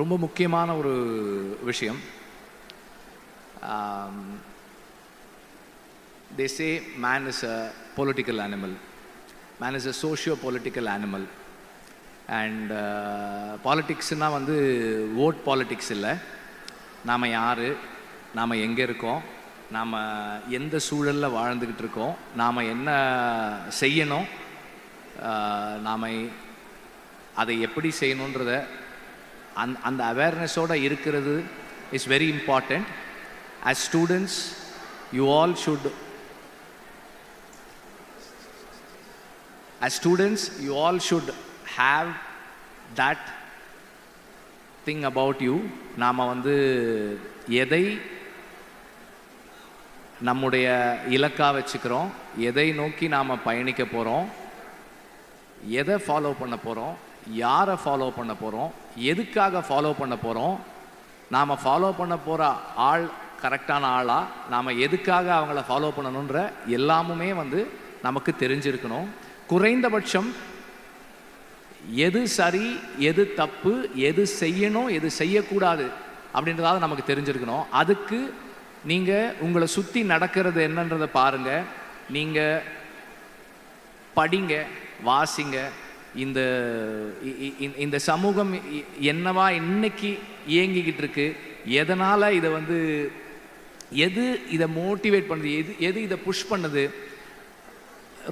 ரொம்ப முக்கியமான ஒரு விஷயம். They say man is a political animal man is a socio political animal and பாலிட்டிக்ஸ்னால் வந்து ஓட் பாலிட்டிக்ஸ் இல்லை. நாம் யார் நாம் எங்கே இருக்கோம் நாம் எந்த சூழலில் வாழ்ந்துக்கிட்டு இருக்கோம் நாம் என்ன செய்யணும் நாம் அதை எப்படி செய்யணுன்றத அந் அந்த அவேர்னஸோடு இருக்கிறது is very important as students you all should as students you all should have that thing about you. நாம் வந்து எதை நம்முடைய இலக்காக வச்சுக்கிறோம் எதை நோக்கி நாம் பயணிக்க போகிறோம் எதை ஃபாலோ பண்ண போகிறோம் யாரை ஃபாலோ பண்ண போகிறோம் எதுக்காக ஃபாலோ பண்ண போகிறோம் நாம் ஃபாலோ பண்ண போகிற ஆள் கரெக்டான ஆளாக நாம் எதுக்காக அவங்கள ஃபாலோ பண்ணணுன்ற எல்லாமுமே வந்து நமக்கு தெரிஞ்சிருக்கணும். குறைந்தபட்சம் எது சரி எது தப்பு எது செய்யணும் எது செய்யக்கூடாது அப்படின்றதாவது நமக்கு தெரிஞ்சிருக்கணும். அதுக்கு நீங்கள் உங்களை சுற்றி நடக்கிறது என்னன்றதை பாருங்கள் நீங்கள் படிங்க வாசிங்க இந்த இந்த சமூகம் என்னவா இன்னைக்கு இயங்கிக்கிட்டு இருக்கு? எதனால் இதை வந்து எது இதை மோட்டிவேட் பண்ணுது? எது எது இதை புஷ் பண்ணுது?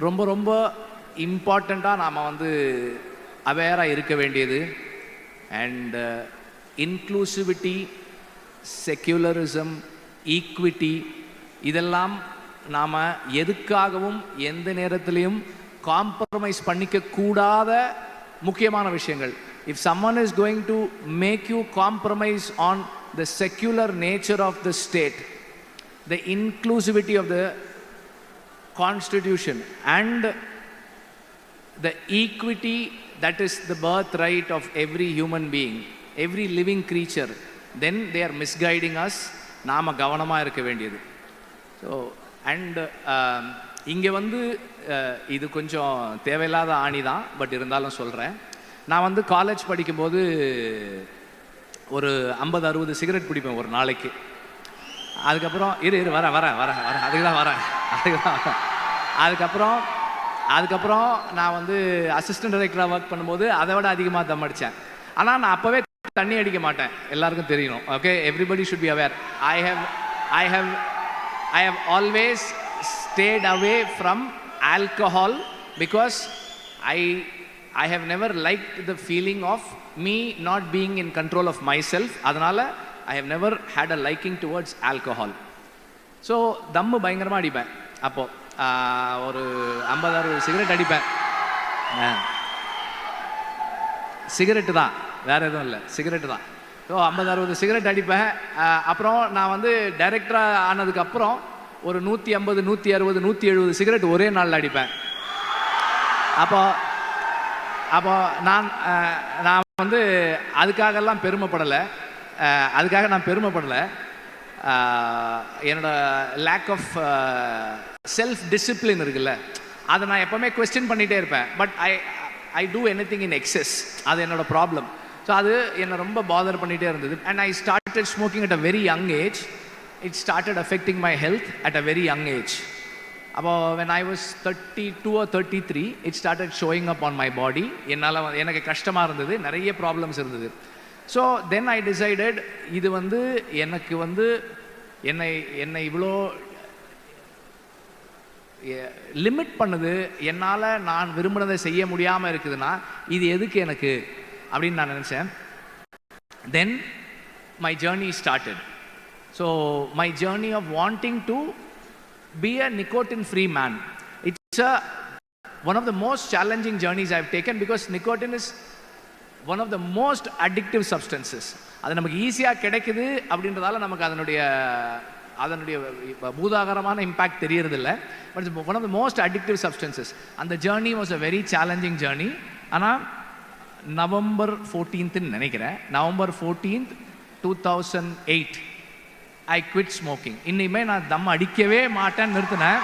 ரொம்ப ரொம்ப இம்பார்ட்டண்ட்டாக நாம் வந்து அவேராக இருக்க வேண்டியது. அண்ட் இன்க்ளூசிவிட்டி செக்யூலரிசம் ஈக்விட்டி இதெல்லாம் நாம் எதுக்காகவும் எந்த நேரத்திலையும் காம்ப்ரமைஸ் பண்ணிக்க கூடாத முக்கியமான விஷயங்கள் if someone is going to make you compromise on the secular nature of the state the inclusivity of the constitution and the equity that is the birthright of every human being, every living creature, then they are misguiding us. நாம் கவனமாக இருக்க வேண்டியது so and இங்கே வந்து இது கொஞ்சம் தேவையில்லாத ஆணி தான் பட் இருந்தாலும் சொல்கிறேன் நான் வந்து காலேஜ் படிக்கும்போது ஒரு ஐம்பது அறுபது சிகரெட் பிடிப்பேன் ஒரு நாளைக்கு. அதுக்கப்புறம் இரு இரு வரேன் வரேன் வரேன் வரேன் அதுக்கு தான் வரேன். அதுக்கு தான் வரேன். அதுக்கப்புறம் அதுக்கப்புறம் நான் வந்து அசிஸ்டன்ட் டைரக்டராக ஒர்க் பண்ணும்போது அதை விட அதிகமாக தம் அடித்தேன் ஆனால் நான் அப்போவே தண்ணி அடிக்க மாட்டேன். எல்லாருக்கும் தெரியணும் okay everybody should be aware I have I have I have always stayed away from alcohol because I I have never liked the feeling of me not being in control of myself அதனால் I have never had a liking towards alcohol so தம்மு பயங்கரமாக அடிப்பேன். அப்போது ஒரு ஐம்பது அறுபது cigarette அடிப்பேன். Cigarette தான். வேறு எதுவும் இல்லை. சிகரெட்டு தான். ஸோ ஐம்பது அறுபது சிகரெட் அடிப்பேன். அப்புறம் நான் வந்து டைரக்டராக ஆனதுக்கப்புறம் ஒரு நூற்றி ஐம்பது நூற்றி அறுபது நூற்றி எழுபது சிகரெட் ஒரே நாளில் அடிப்பேன். அப்போ அப்போ நான் நான் வந்து அதுக்காகலாம் பெருமைப்படலை. அதுக்காக நான் பெருமைப்படலை. என்னோடய என்னோட லேக் ஆஃப் செல்ஃப் டிசிப்ளின் இருக்குல்ல. அதை நான் எப்போவுமே கொஸ்டின் பண்ணிகிட்டே இருப்பேன். But I I do anything in excess அது என்னோட ப்ராப்ளம் ஸோ அது என்னை ரொம்ப பாதர் பண்ணிகிட்டே இருந்தது. And I started smoking at a very young age it started affecting my health at a very young age அப்போ when I was thirty two or thirty three it started showing up on my body என்னால் எனக்கு கஷ்டமாக இருந்தது நிறைய problems இருந்தது. So then I decided இது வந்து எனக்கு வந்து என்னை என்னை இவ்வளோ லிமிட் பண்ணுது. என்னால் நான் விரும்பினதை செய்ய முடியாமல் இருக்குதுன்னா இது எதுக்கு எனக்கு? அப்படின்னு நான் நினச்சேன். Then my journey started so my journey of wanting to be a nicotine free man. It's a one of the most challenging journeys i've taken because nicotine is one of the most addictive substances அது நமக்கு ஈஸியாக கிடைக்குது அப்படின்றதால நமக்கு அதனுடைய அதனுடைய பூதாகரமான impact தெரியறதில்ல. But one of the most addictive substances அந்த journey was a very challenging journey ஆனால் நவம்பர் ஃபோர்டீன்த்துன்னு நினைக்கிறேன். November fourteenth two thousand eight I quit smoking இன்னிமே நான் தம் அடிக்கவே மாட்டேன்னு நிறுத்தினேன்.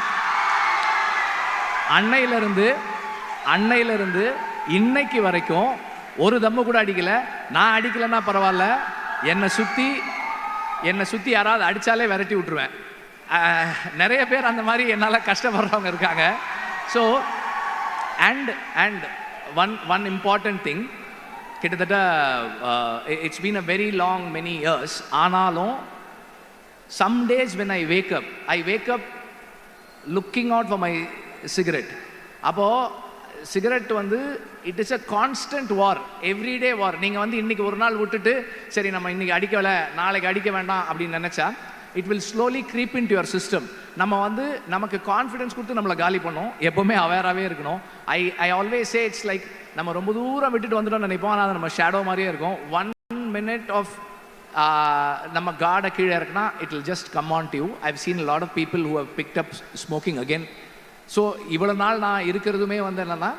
அன்னையிலிருந்து அன்னையிலிருந்து இன்னைக்கு வரைக்கும் ஒரு தம்மு கூட அடிக்கலை. நான் அடிக்கலைன்னா பரவாயில்ல. என்னை சுற்றி என்னை சுற்றி யாராவது அடித்தாலே விரட்டி விட்டுருவேன். நிறைய பேர் அந்த மாதிரி என்னால் கஷ்டப்படுறவங்க இருக்காங்க. So and and one one important thing கிட்டத்தட்ட it's been a very long many years ஆனாலும் some days when I wake up I wake up looking out for my cigarette அப்போது சிகரெட் வந்து it is a constant war everyday war நீங்கள் வந்து இன்னைக்கு ஒரு நாள் விட்டுட்டு சரி நம்ம இன்னைக்கு அடிக்கலை நாளைக்கு அடிக்க வேண்டாம் அப்படின்னு நினச்சா it will slowly creep in to your system நம்ம வந்து நமக்கு கான்ஃபிடென்ஸ் கொடுத்து நம்மளை காலி பண்ணோம். எப்போவுமே அவேராகவே இருக்கணும். I I always say it's like நம்ம ரொம்ப தூரம் விட்டுட்டு வந்துட்டோம் நினைப்போம். ஆனால் அது நம்ம ஷேடோ மாதிரியே இருக்கும். ஒன் மினிட் ஆஃப் நம்ம காடை கீழே இருக்குன்னா it will just come on due I've seen lot of people who have picked up smoking again so இவ்வளோ நாள் நான் இருக்கிறதுமே வந்து என்னென்னா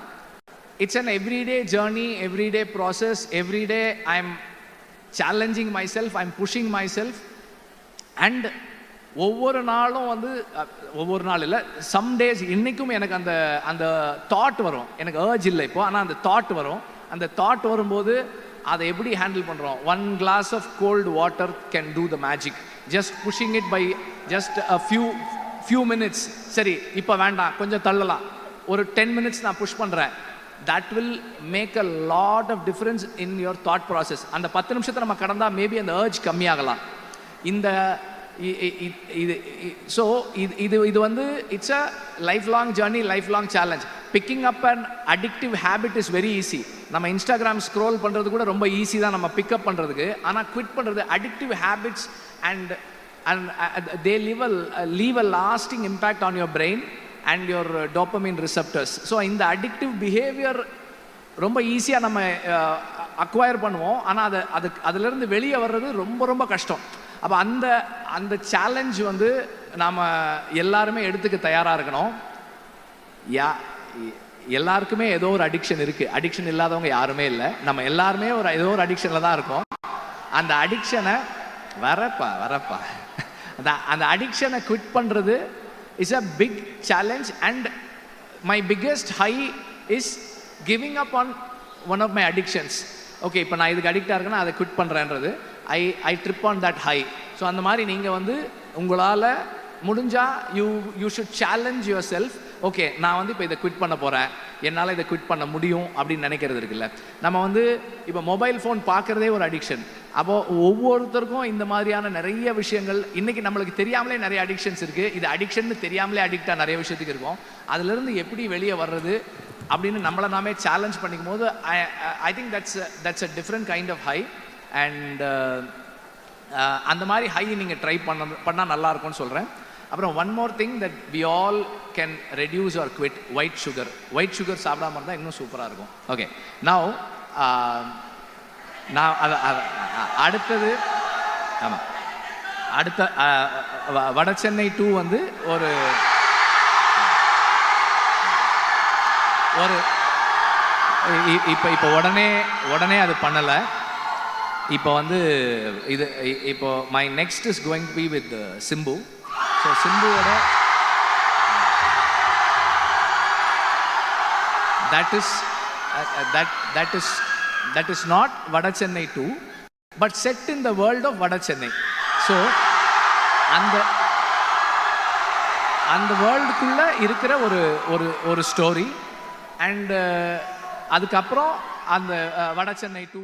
it's an everyday journey everyday process everyday I am challenging myself I am pushing myself and ஒவ்வொரு நாளும் வந்து ஒவ்வொரு நாள் இல்லை சம் டேஸ் இன்றைக்கும் எனக்கு அந்த அந்த தாட் வரும். எனக்கு ஏர்ஜ் இல்லை இப்போ ஆனால் அந்த தாட் வரும். அந்த தாட் வரும்போது அதை எப்படி ஹேண்டில் பண்ணுறோம் one glass of cold water can do the magic just pushing it by just a few few minutes சரி இப்போ வேண்டாம் கொஞ்சம் தள்ளலாம். ஒரு டென் மினிட்ஸ் நான் புஷ் பண்ணுறேன் that will make a lot of difference in your thought process அந்த பத்து நிமிஷத்தை நம்ம கடந்தால் மேபி அந்த ஏர்ஜ் கம்மியாகலாம். இந்த இது ஸோ இது இது இது வந்து it's a life long journey life long challenge picking up and addictive habit is very easy நம்ம இன்ஸ்டாகிராம் ஸ்க்ரோல் பண்ணுறது கூட ரொம்ப ஈஸி தான் நம்ம பிக்கப் பண்ணுறதுக்கு ஆனால் குவிட் பண்ணுறது addictive habits and and they leave a leave a lasting impact on your brain and your dopamine receptors so இந்த அடிக்டிவ் பிஹேவியர் ரொம்ப ஈஸியாக நம்ம uh, அக்வயர் பண்ணுவோம். ஆனால் அதை அதுக்கு அதுலேருந்து வெளியே வர்றது ரொம்ப ரொம்ப கஷ்டம். அப்போ அந்த அந்த சேலஞ்ச் வந்து நாம் எல்லாருமே எடுத்துக்க தயாராக இருக்கணும். யா எல்லாருக்குமே ஏதோ ஒரு அடிக்ஷன் இருக்குது அடிக்ஷன் இல்லாதவங்க யாருமே இல்லை. நம்ம எல்லாருமே ஒரு ஏதோ ஒரு அடிக்ஷனில் தான் இருக்கோம். அந்த அடிக்ஷனை வரப்பா வரப்பா. அந்த அந்த அடிக்ஷனை குவிட் பண்ணுறது is a big challenge and my biggest high is giving up on one of my addictions okay இப்போ நான் இதுக்கு அடிக்டாக இருக்கேன்னா அதை quit பண்ணுறேன்றது I I trip on that high so அந்த மாதிரி நீங்கள் வந்து உங்களால் முடிஞ்சால் you you should challenge yourself okay நான் வந்து இப்போ இதை குவிட் பண்ண போகிறேன் என்னால் இதை குவிட் பண்ண முடியும் அப்படின்னு நினைக்கிறது இருக்குல்ல. நம்ம வந்து இப்போ மொபைல் ஃபோன் பார்க்குறதே ஒரு அடிக்ஷன் அப்போது ஒவ்வொருத்தருக்கும் இந்த மாதிரியான நிறைய விஷயங்கள் இன்றைக்கி நம்மளுக்கு தெரியாமலே நிறைய அடிக்ஷன்ஸ் இருக்குது இது அடிக்ஷன் தெரியாமலே அடிக்டாக நிறைய விஷயத்துக்கு இருக்கும். அதுலேருந்து எப்படி வெளியே வர்றது அப்படின்னு நம்மளை நாமே சேலஞ்ச் பண்ணிக்கும் போது I think that's that's a different kind of high and அந்த மாதிரி ஹை நீங்கள் ட்ரை பண்ண பண்ணால் நல்லா இருக்கும்னு சொல்கிறேன் அப்புறம் one more thing that we all can reduce or quit white sugar white sugar சாப்பிடாம இருந்தால் இன்னும் சூப்பராக இருக்கும். ஓகே நவ் நான் அதை அடுத்தது ஆமாம் அடுத்த வட சென்னை டூ வந்து ஒரு ஒரு இ- இப்போ இப்போ உடனே உடனே அது பண்ணலை. இப்போ வந்து இது இ- இப்போ my next is going be with Simbu so சிம்புவோட that is that that is that is not Vada Chennai two but set in the world of Vada Chennai so அந்த அந்த வேர்ல்டுக்குள்ளே இருக்கிற ஒரு ஒரு ஒரு ஸ்டோரி அண்டு அதுக்கப்புறம் அந்த வட சென்னை டூ